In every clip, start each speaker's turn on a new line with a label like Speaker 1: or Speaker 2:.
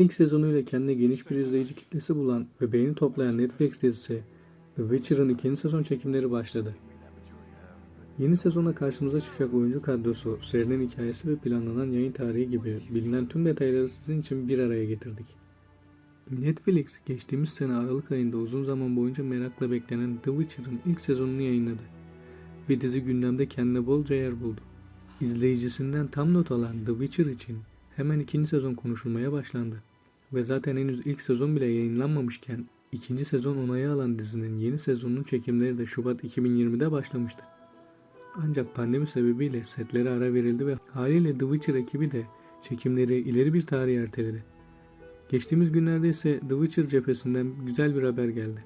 Speaker 1: İlk sezonuyla kendine geniş bir izleyici kitlesi bulan ve beğeni toplayan Netflix dizisi The Witcher'ın ikinci sezon çekimleri başladı. Yeni sezonda karşımıza çıkacak oyuncu kadrosu, serinin hikayesi ve planlanan yayın tarihi gibi bilinen tüm detayları sizin için bir araya getirdik. Netflix geçtiğimiz sene Aralık ayında uzun zaman boyunca merakla beklenen The Witcher'ın ilk sezonunu yayınladı ve dizi gündemde kendine bolca yer buldu. İzleyicisinden tam not alan The Witcher için hemen ikinci sezon konuşulmaya başlandı. Ve zaten henüz ilk sezon bile yayınlanmamışken ikinci sezon onayı alan dizinin yeni sezonunun çekimleri de Şubat 2020'de başlamıştı. Ancak pandemi sebebiyle setlere ara verildi ve haliyle The Witcher ekibi de çekimleri ileri bir tarihe erteledi. Geçtiğimiz günlerde ise The Witcher cephesinden güzel bir haber geldi.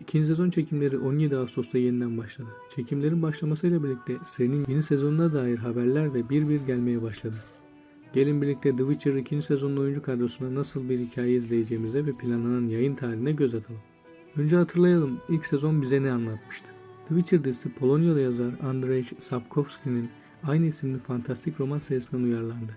Speaker 1: İkinci sezon çekimleri 17 Ağustos'ta yeniden başladı. Çekimlerin başlamasıyla birlikte serinin yeni sezonuna dair haberler de bir bir gelmeye başladı. Gelin birlikte The Witcher 2. sezonun oyuncu kadrosuna nasıl bir hikaye izleyeceğimize ve planlanan yayın tarihine göz atalım. Önce hatırlayalım ilk sezon bize ne anlatmıştı. The Witcher dizisi Polonyalı yazar Andrzej Sapkowski'nin aynı isimli fantastik roman serisinden uyarlandı.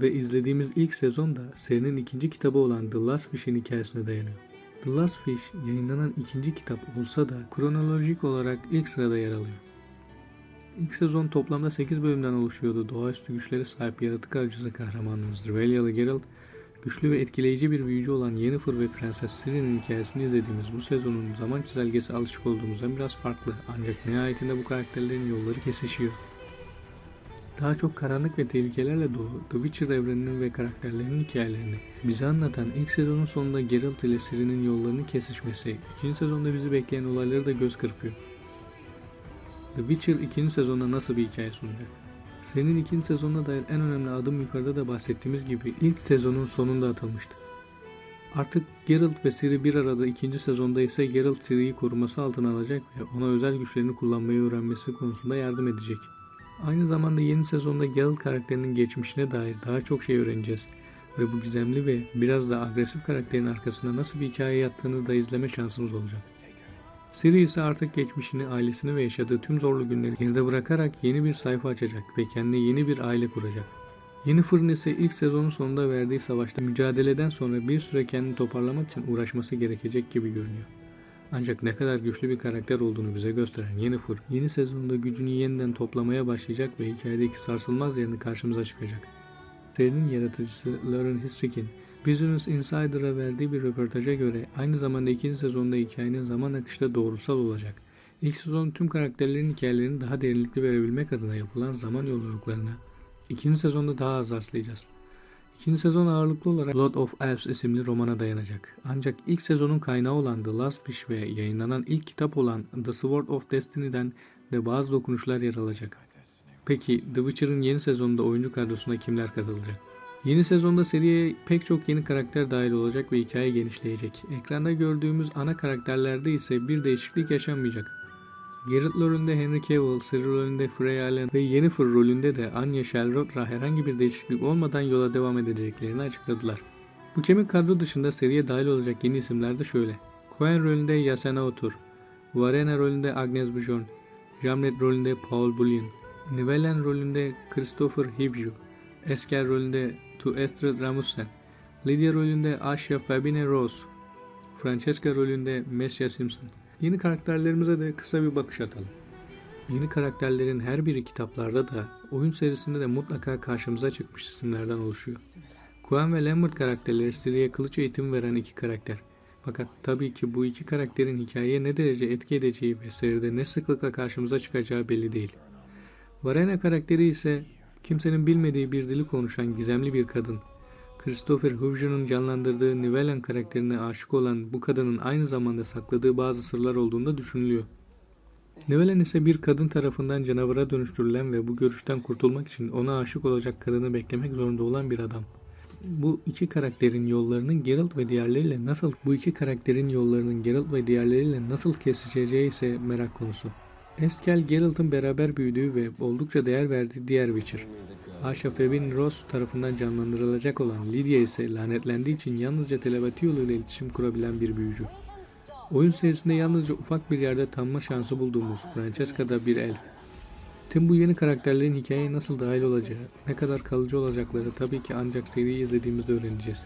Speaker 1: Ve izlediğimiz ilk sezon da serinin ikinci kitabı olan The Last Fish'in hikayesine dayanıyor. The Last Fish yayınlanan ikinci kitap olsa da kronolojik olarak ilk sırada yer alıyor. İlk sezon toplamda 8 bölümden oluşuyordu. Doğaüstü güçlere sahip yaratık avcısı kahramanımız Rivelyalı Geralt, güçlü ve etkileyici bir büyücü olan Yennefer ve Prenses Ciri'nin hikayesini izlediğimiz bu sezonun zaman çizelgesi alışık olduğumuzdan biraz farklı. Ancak nihayetinde bu karakterlerin yolları kesişiyor. Daha çok karanlık ve tehlikelerle dolu The Witcher evreninin ve karakterlerinin hikayelerini bize anlatan ilk sezonun sonunda Geralt ile Ciri'nin yollarının kesişmesi, ikinci sezonda bizi bekleyen olayları da göz kırpıyor. The Witcher ikinci sezonda nasıl bir hikaye sunacak? Serinin ikinci sezonuna dair en önemli adım yukarıda da bahsettiğimiz gibi ilk sezonun sonunda atılmıştı. Artık Geralt ve Ciri bir arada ikinci sezonda ise Geralt Ciri'yi koruması altına alacak ve ona özel güçlerini kullanmayı öğrenmesi konusunda yardım edecek. Aynı zamanda yeni sezonda Geralt karakterinin geçmişine dair daha çok şey öğreneceğiz ve bu gizemli ve biraz da agresif karakterin arkasında nasıl bir hikaye yattığını da izleme şansımız olacak. Ciri ise artık geçmişini, ailesini ve yaşadığı tüm zorlu günleri geride bırakarak yeni bir sayfa açacak ve kendine yeni bir aile kuracak. Yeni Fırın ise ilk sezonun sonunda verdiği savaşta mücadeleden sonra bir süre kendini toparlamak için uğraşması gerekecek gibi görünüyor. Ancak ne kadar güçlü bir karakter olduğunu bize gösteren Yennefer, yeni sezonda gücünü yeniden toplamaya başlayacak ve hikayedeki sarsılmaz yerini karşımıza çıkacak. Serinin yaratıcısı Lauren Histrick'in Business Insider'a verdiği bir röportaja göre aynı zamanda ikinci sezonda hikayenin zaman akışta doğrusal olacak. İlk sezon tüm karakterlerin hikayelerini daha derinlikli verebilmek adına yapılan zaman yolculuklarını ikinci sezonda daha az rastlayacağız. İkinci sezon ağırlıklı olarak Blood of Elves isimli romana dayanacak. Ancak ilk sezonun kaynağı olan The Last Fish ve yayınlanan ilk kitap olan The Sword of Destiny'den de bazı dokunuşlar yer alacak. Peki The Witcher'ın yeni sezonunda oyuncu kadrosuna kimler katılacak? Yeni sezonda seriye pek çok yeni karakter dahil olacak ve hikaye genişleyecek. Ekranda gördüğümüz ana karakterlerde ise bir değişiklik yaşanmayacak. Geralt rolünde Henry Cavill, Ciri rolünde Freya Allen ve Yennefer rolünde de Anya Shelroth'la herhangi bir değişiklik olmadan yola devam edeceklerini açıkladılar. Bu kemik kadro dışında seriye dahil olacak yeni isimler de şöyle. Coen rolünde Yasena Otur, Varena rolünde Agnes Bujon, Jamlet rolünde Paul Bullion, Nivellen rolünde Christopher Hivju, Esker rolünde Tu Estrid Ramussen, Lydia rolünde Asha Fabine Rose, Francesca rolünde Messia Simpson. Yeni karakterlerimize de kısa bir bakış atalım. Yeni karakterlerin her biri kitaplarda da oyun serisinde de mutlaka karşımıza çıkmış isimlerden oluşuyor. Kuan ve Lambert karakterleri Ciri'ye kılıç eğitimi veren iki karakter. Fakat tabii ki bu iki karakterin hikayeye ne derece etki edeceği ve seride ne sıklıkla karşımıza çıkacağı belli değil. Varena karakteri ise kimsenin bilmediği bir dili konuşan gizemli bir kadın. Christopher Hughes canlandırdığı Nivellen karakterine aşık olan bu kadının aynı zamanda sakladığı bazı sırlar olduğunda düşünülüyor. Nivellen ise bir kadın tarafından canavara dönüştürülen ve bu görüşten kurtulmak için ona aşık olacak kadını beklemek zorunda olan bir adam. Bu iki karakterin yollarının Geralt ve diğerleriyle nasıl bu iki karakterin yollarının Geralt ve diğerleriyle nasıl kesişeceği ise merak konusu. Eskel Geralt'ın beraber büyüdüğü ve oldukça değer verdiği diğer Witcher. Asha Fabin Ross tarafından canlandırılacak olan Lydia ise lanetlendiği için yalnızca telepati yoluyla iletişim kurabilen bir büyücü. Oyun serisinde yalnızca ufak bir yerde tanıma şansı bulduğumuz Francesca da bir elf. Tüm bu yeni karakterlerin hikayeye nasıl dahil olacağı, ne kadar kalıcı olacakları tabii ki ancak seriyi izlediğimizde öğreneceğiz.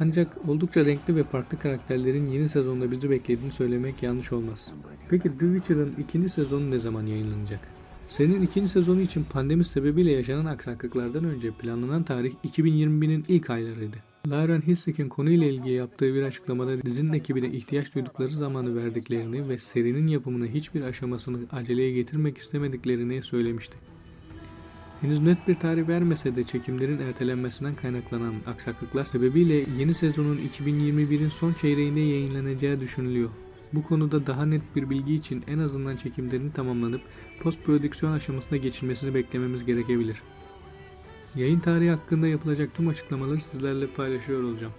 Speaker 1: Ancak oldukça renkli ve farklı karakterlerin yeni sezonda bizi beklediğini söylemek yanlış olmaz. Peki The Witcher'ın ikinci sezonu ne zaman yayınlanacak? Serinin ikinci sezonu için pandemi sebebiyle yaşanan aksaklıklardan önce planlanan tarih 2021'in ilk aylarıydı. Lauren Hisrick'in konuyla ilgili yaptığı bir açıklamada dizinin ekibine ihtiyaç duydukları zamanı verdiklerini ve serinin yapımını hiçbir aşamasını aceleye getirmek istemediklerini söylemişti. Henüz net bir tarih vermese de çekimlerin ertelenmesinden kaynaklanan aksaklıklar sebebiyle yeni sezonun 2021'in son çeyreğinde yayınlanacağı düşünülüyor. Bu konuda daha net bir bilgi için en azından çekimlerin tamamlanıp post prodüksiyon aşamasına geçilmesini beklememiz gerekebilir. Yayın tarihi hakkında yapılacak tüm açıklamaları sizlerle paylaşıyor olacağım.